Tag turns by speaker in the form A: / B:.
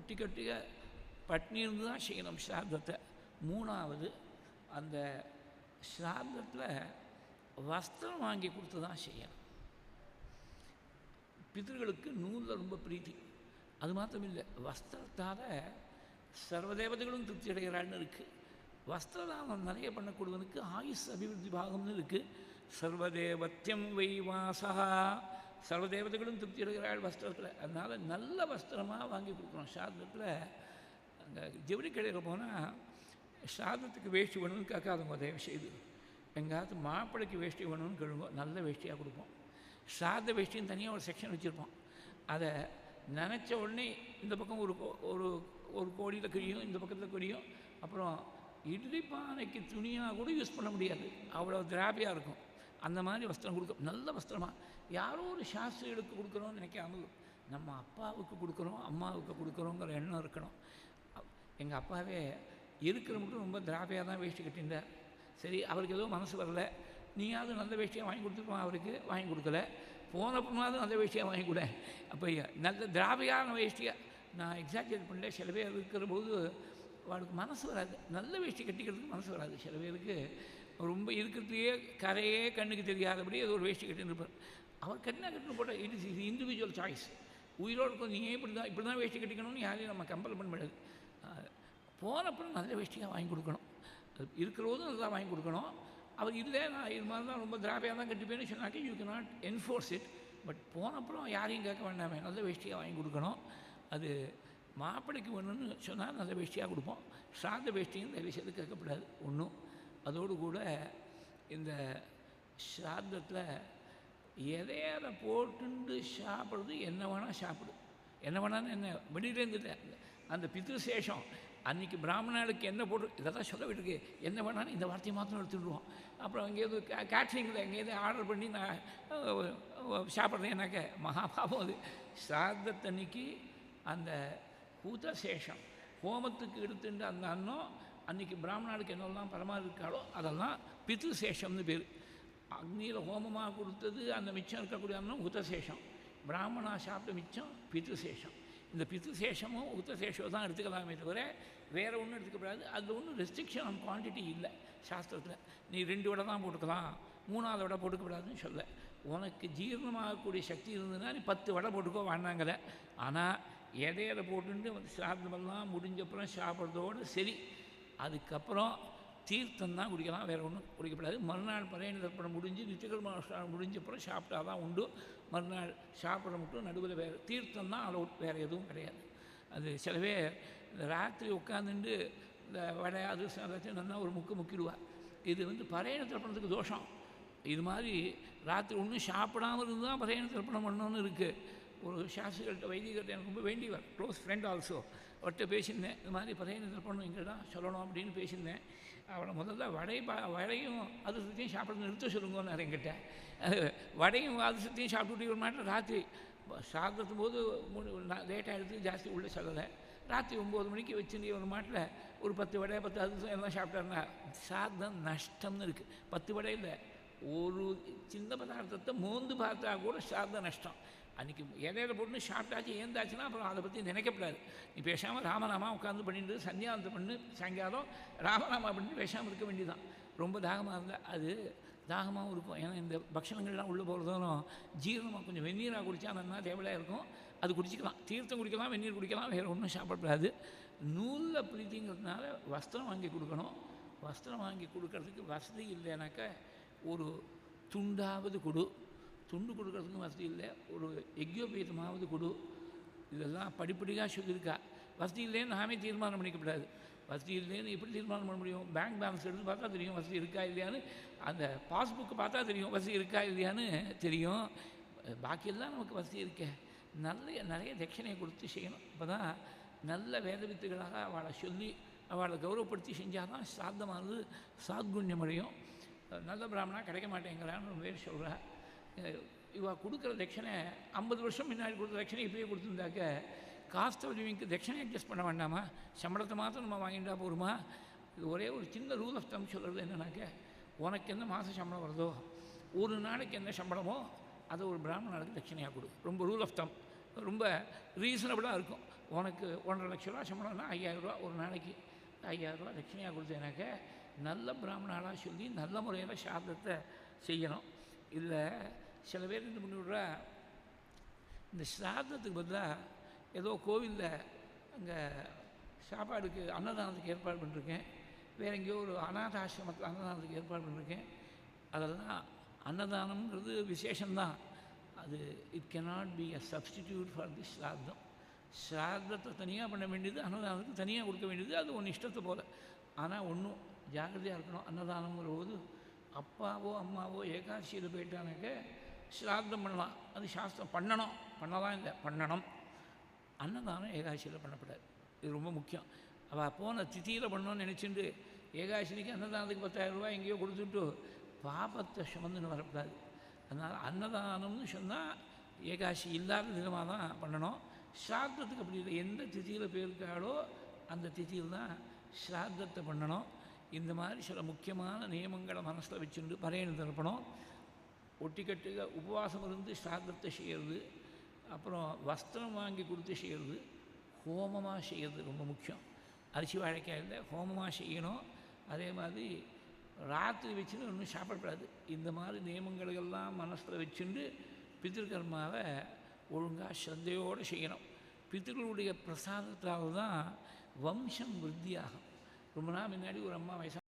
A: ஒட்டி கட்டிய பட்னி இருந்து தான் செய்யணும் ஸ்ராத்தத்தை மூணாவது அந்த ஸ்ராத்தத்தில் வஸ்திரம் வாங்கி கொடுத்து தான் செய்யணும். பிதர்களுக்கு நூலில் ரொம்ப பிரீத்தி. அது மாத்திரம் இல்லை வஸ்திரத்தால் சர்வதேவதைகளும் திருப்தி அடைகிறாள்னு இருக்குது வஸ்திரதானம் நிறைய பண்ணக்கூடியவனுக்கு ஆயுஷ் அபிவிருத்தி பாகம்னு இருக்குது சர்வதேவத்தியம் வை சர்வ தேவதைகளும் திருப்தி அடைகிறாள் வஸ்திரத்தில். அதனால் நல்ல வஸ்திரமாக வாங்கி கொடுக்குறோம் சாதத்தில் அங்கே ஜவுளி கடையில் போனால் சாதத்துக்கு வேஷ்டி வேணும்னு கேட்காதுங்க தயவு செய்து. எங்காவது மாப்பிள்ளைக்கு வேஷ்டி வேணும்னு கேளுங்க. நல்ல வேஷ்டியாக கொடுப்போம். சாத வேஷ்டின்னு தனியாக ஒரு செக்ஷன் வச்சுருப்போம். அதை நினச்ச உடனே இந்த பக்கம் ஒரு கோ- ஒரு ஒரு கோடியில் கிழியும் இந்த பக்கத்தில் கிழியும். அப்புறம் இட்லி பானைக்கு துணியாக கூட யூஸ் பண்ண முடியாது. அவ்வளோ திராபியாக இருக்கும். அந்த மாதிரி வஸ்திரம் கொடுக்க நல்ல வஸ்திரமாக யாரோ ஒரு சாஸ்திரிகளுக்கு கொடுக்குறோன்னு நினைக்காமல் நம்ம அப்பாவுக்கு கொடுக்குறோம் அம்மாவுக்கு கொடுக்குறோங்கிற எண்ணம் இருக்கணும். எங்கள் அப்பாவே இருக்கிற மட்டும் ரொம்ப திராவியாக தான் வேஷ்டி கட்டியிருந்தார் சரி அவருக்கு எதுவும் மனசு வரல. நீயாவது நல்ல வேஷ்டியாக வாங்கி கொடுத்துருப்போம் அவருக்கு வாங்கி கொடுக்கல. போனப்பமாவது நல்ல வேஷ்டியாக வாங்கி கொடு. அப்போ நல்ல திராவியான வேஷ்டியாக நான் எக்ஸாக்டேட் பண்ணல சில பேர் இருக்கிற போது அவளுக்கு மனசு வராது. நல்ல வேஷ்டி கட்டிக்கிறதுக்கு மனசு வராது. சில பேருக்கு ரொம்ப இருக்கிறதுலையே கரையே கண்ணுக்கு தெரியாதபடி ஏதோ ஒரு வேஷ்டி கட்டின்னு இருப்பார். அவர் கட்டினா கட்டுன்னு போட்டால் இட் இஸ் இண்டிவிஜுவல் சாய்ஸ் உயிரோடு இருக்கும் ஏன் இப்படி தான் இப்படி தான் வேஷ்டி கட்டிக்கணும்னு யாரையும் நம்ம கம்பல் பண்ண முடியாது. போனப்பறம் போனப்புறம் நல்ல வேஷ்டியாக வாங்கி கொடுக்கணும். அது இருக்கிற போதும் நல்லா வாங்கி கொடுக்கணும். அவர் இல்லை நான் இது மாதிரி தான் ரொம்ப திராபியாக தான் கட்டிப்பேன்னு சொன்னாக்க you can not enforce it but போனப்புறம் யாரையும் கேட்க வேண்டாமே நல்ல வேஷ்டியாக வாங்கி கொடுக்கணும். அது மாப்பிளைக்கு வேணும்னு சொன்னால் நல்ல வேஷ்டியாக கொடுப்போம். சார்ந்த வேஷ்டியும் தயவு செய்து கேட்கக்கூடாது ஒன்றும் அதோடு கூட இந்த சாதத்தில் எதையார போட்டுண்டு சாப்பிட்றது என்ன வேணால் சாப்பிடு. என்ன வேணாலும் என்ன வெளியிலேருந்து அந்த பித்ருசேஷம் அன்றைக்கி பிராமணர்களுக்கு என்ன போட்டு இதெல்லாம் சொல்ல விட்டுருக்கு என்ன வேணாலும் இந்த வார்த்தையை மாத்திரம் எடுத்துடுவோம் அப்புறம் எங்கேயாவது கே கேட்ரிங்கில் எங்கேயாவது ஆர்டர் பண்ணி நான் சாப்பிட்றேன் எனக்கு. மகாபாபம் அது. சாதத்தன்னைக்கு அந்த பூதசேஷம் ஹோமத்துக்கு எடுத்துட்டு அந்த அன்னம் அன்றைக்கி பிராமணாளுக்கு என்னெல்லாம் பரமாறு இருக்காளோ அதெல்லாம் பித்ருசேஷம்னு பேர். அக்னியில் ஹோமமாக கொடுத்தது அந்த மிச்சம் இருக்கக்கூடிய அன்னம் உத்தசேஷம். பிராமணா சாப்பிட்ட மிச்சம் பித்ருசேஷம். இந்த பித்ருசேஷமும் உத்தசேஷம் தான் எடுத்துக்கலாமே தவிர வேறு ஒன்றும் எடுத்துக்கப்படாது. அதில் ஒன்றும் ரெஸ்ட்ரிக்ஷன் ஆன் குவான்டிட்டி இல்லை சாஸ்திரத்தில். நீ ரெண்டு வடை தான் போட்டுக்கலாம் மூணாவது வடை போட்டுக்கப்படாதுன்னு சொல்ல. உனக்கு ஜீரணமாகக்கூடிய சக்தி இருந்ததுன்னா நீ பத்து வடை போட்டுக்கோ வேண்டாங்கல ஆனால் எதையில போட்டுட்டு வந்து முடிஞ்சப்புறம் சாப்பிட்றதோடு சரி அதுக்கப்புறம் தீர்த்தம் தான் குடிக்கலாம் வேறு ஒன்றும் குடிக்கப்படாது. மறுநாள் பரையண தர்ப்பணம் முடிஞ்சு நித்தியகர்மானுஷ்டானம் முடிஞ்சப்புறம் சாப்பிட்டா தான் உண்டு. மறுநாள் சாப்பிட மட்டும் நடுவில் வேறு தீர்த்தம் தான் அலோட் வேறு எதுவும் கிடையாது. அது சில பேர் இந்த ராத்திரி உட்காந்துட்டு இந்த வடை அது நல்லா ஒரு முக்கு முக்கிடுவா. இது வந்து பரையண தர்ப்பணத்துக்கு தோஷம். இது மாதிரி ராத்திரி ஒன்றும் சாப்பிடாமல் இருந்தால் பரையண தர்ப்பணம் பண்ணணும்னு இருக்குது ஒரு சாஸ்திரிகள்கிட்ட வைதிகர்கிட்ட எனக்கு ரொம்ப வேண்டியவர் க்ளோஸ் ஃப்ரெண்ட் ஆல்சோ அவர்கிட்ட பேசியிருந்தேன் இது மாதிரி பரையண தர்ப்பணம் இங்கே தான் சொல்லணும் அப்படின்னு பேசியிருந்தேன். அவளை முதல்ல வடை பா வடையும் அது சுற்றியும் சாப்பிட நிறுத்த சொல்லுங்கன்னு என்கிட்ட. அது வடையும் சாப்பிட்டு சாப்பிட்டுட்டு ஒரு மாட்டேன் ராத்திரி சாப்பிட்றது போது மூணு லேட்டாக எடுத்து ஜாஸ்தி உள்ளே சொல்லலை. ராத்திரி ஒம்பது மணிக்கு வச்சு ஒரு மாட்டில் ஒரு பத்து வடை பத்து அது எல்லாம் சாப்பிட்டாருன்னா சாதம் நஷ்டம்னு இருக்குது பத்து வடையில் ஒரு சின்ன பதார்த்தத்தை மோந்து பார்த்தா கூட சாதம் நஷ்டம். அன்றைக்கி இடையில போட்டு ஷார்ட்டாச்சு ஏந்தாச்சுன்னா அப்புறம் அதை பற்றி நினைக்கப்படாது. நீ பேசாமல் ராமநாமா உட்காந்து பண்ணிட்டு சந்தியாந்தம் பண்ணு சாயங்காலம் ராமநாமா பண்ணி பேசாமல் இருக்க வேண்டியதுதான். ரொம்ப தாகமாக இருந்தால் அது தாகமாகவும் இருக்கும். ஏன்னா இந்த பக்ஷணங்கள்லாம் உள்ளே போகிறதும் ஜீரணமாக கொஞ்சம் வெந்நீராக குடித்தா நல்லா தேவையாக இருக்கும். அது குடிச்சிக்கலாம். தீர்த்தம் குடிக்கலாம் வெந்நீர் குடிக்கலாம் வேறு ஒன்றும் சாப்பிடக்கூடாது நூலில் பிரீத்திங்கிறதுனால வஸ்திரம் வாங்கி கொடுக்கணும். வஸ்திரம் வாங்கி கொடுக்கறதுக்கு வசதி இல்லைனாக்கா ஒரு துண்டாவது கொடு. துண்டு கொடுக்கறதுக்கும் வசதி இல்லை. ஒரு எக்யோபீதமாவது கொடு. இதெல்லாம் படிப்படியாக சொல்லியிருக்கா. வசதி இல்லைன்னு நாமே தீர்மானம் பண்ணிக்கப்படாது. வசதி இல்லைன்னு எப்படி தீர்மானம் பண்ண முடியும்? பேங்க் பேலன்ஸ் எடுத்து பார்த்தா தெரியும் வசதி இருக்கா இல்லையான்னு. அந்த பாஸ்புக்கு பார்த்தா தெரியும் வசதி இருக்கா இல்லையான்னு தெரியும். பாக்கியெல்லாம் நமக்கு வசதி இருக்கே. நல்ல நிறைய தட்சணையை கொடுத்து செய்யணும். அப்போ தான் நல்ல வேத வித்துகளாக அவளை சொல்லி அவளை கௌரவப்படுத்தி செஞ்சால் தான் சாத்தமானது சாத்குண்யம் அடையும் நல்ல பிராமணா கிடைக்க மாட்டேங்கிறான்னு பேர் சொல்கிறா இவா கொடுக்குற தட்சணை ஐம்பது வருஷம் முன்னாடி கொடுத்த தட்சணை இப்பயே கொடுத்துருந்தாக்க காஸ்ட் ஆஃப் லிவிங்க்கு தட்சணை அட்ஜஸ்ட் பண்ண வேண்டாமா? சம்பளத்தை மாத்திரம் நம்ம வாங்கிட்டா போருமா இது ஒரே ஒரு சின்ன ரூல் ஆஃப் தம் சொல்கிறது என்னன்னாக்க உனக்கு என்ன மாத சம்பளம் வருதோ ஒரு நாளைக்கு என்ன சம்பளமோ அதை ஒரு பிராமணனுக்கு தட்சணையாக கொடு. ரொம்ப ரூல் ஆஃப் தம் ரொம்ப ரீசனபிளாக இருக்கும். உனக்கு ஒன்றரை லட்ச ரூபா சம்பளம்னா ஐயாயிரரூவா ஒரு நாளைக்கு ஐயாயிரரூவா தட்சணையாக கொடுத்தேனாக்க நல்ல பிராமணாலாக சொல்லி நல்ல முறையில் சாதத்தை செய்யணும். இல்லை சில பேர் என்ன பண்ணிவிட்றா இந்த சிராதத்துக்கு பதிலாக ஏதோ கோவிலில் அங்கே சாப்பாடுக்கு அன்னதானத்துக்கு ஏற்பாடு பண்ணிருக்கேன். வேற எங்கேயோ ஒரு அநாத ஆசிரமத்தில் அன்னதானத்துக்கு ஏற்பாடு பண்ணிருக்கேன். அதெல்லாம் அன்னதானம்ங்கிறது விசேஷம்தான். அது it cannot be a substitute for the shraddham ஸ்ராத்தத்தை தனியாக பண்ண வேண்டியது அன்னதானத்துக்கு தனியாக கொடுக்க வேண்டியது அது ஒன்று இஷ்டத்தை போல். ஆனால் ஒன்றும் ஜாக்கிரதையாக இருக்கணும். அன்னதானங்கிற போது அப்பாவோ அம்மாவோ ஏகாதசியில் போயிட்டானாக்க சிராத்தம் பண்ணலாம். அது சாஸ்திரம் பண்ணணும். பண்ணலாம் இல்லை பண்ணணும். அன்னதானம் ஏகாதசியில் பண்ணக்கூடாது இது ரொம்ப முக்கியம். அவள் போன திதியில் பண்ணணும்னு நினச்சிட்டு ஏகாதசினிக்கு அன்னதானத்துக்கு பத்தாயிரம் ரூபாய் எங்கேயோ கொடுத்துட்டு பாபத்தை சுமந்துன்னு வரக்கூடாது. அதனால் அன்னதானம்னு சொன்னால் ஏகாசி இல்லாத விதமாக தான் பண்ணணும். ஸ்ராத்தத்துக்கு அப்படி இல்லை. எந்த திதியில் போயிருக்காளோ அந்த திதியில் தான் ஸ்ராத்தத்தை பண்ணணும். இந்த மாதிரி சில முக்கியமான நியமங்களை மனசில் வச்சுட்டு பறையணி திறப்பணும் ஒட்டிக்கட்டுக உபவாசம் இருந்து ஸ்ராத்தத்தை செய்கிறது அப்புறம் வஸ்திரம் வாங்கி கொடுத்து செய்கிறது ஹோமமாக செய்கிறது ரொம்ப முக்கியம். அரிசி வாழைக்காயில் ஹோமமாக செய்யணும். அதே மாதிரி ராத்திரி வச்சுன்னு ஒன்றும் சாப்பிடக்கூடாது இந்த மாதிரி நியமங்களுக்கெல்லாம் மனசில் வச்சுண்டு பித்திருக்கர்மாவை ஒழுங்காக ஸ்ரத்தையோடு செய்யணும். பித்திருக்களுடைய பிரசாதத்தால் தான் வம்சம் விருத்தியாகும். ரொம்ப நாள் முன்னாடி ஒரு அம்மா வயசாக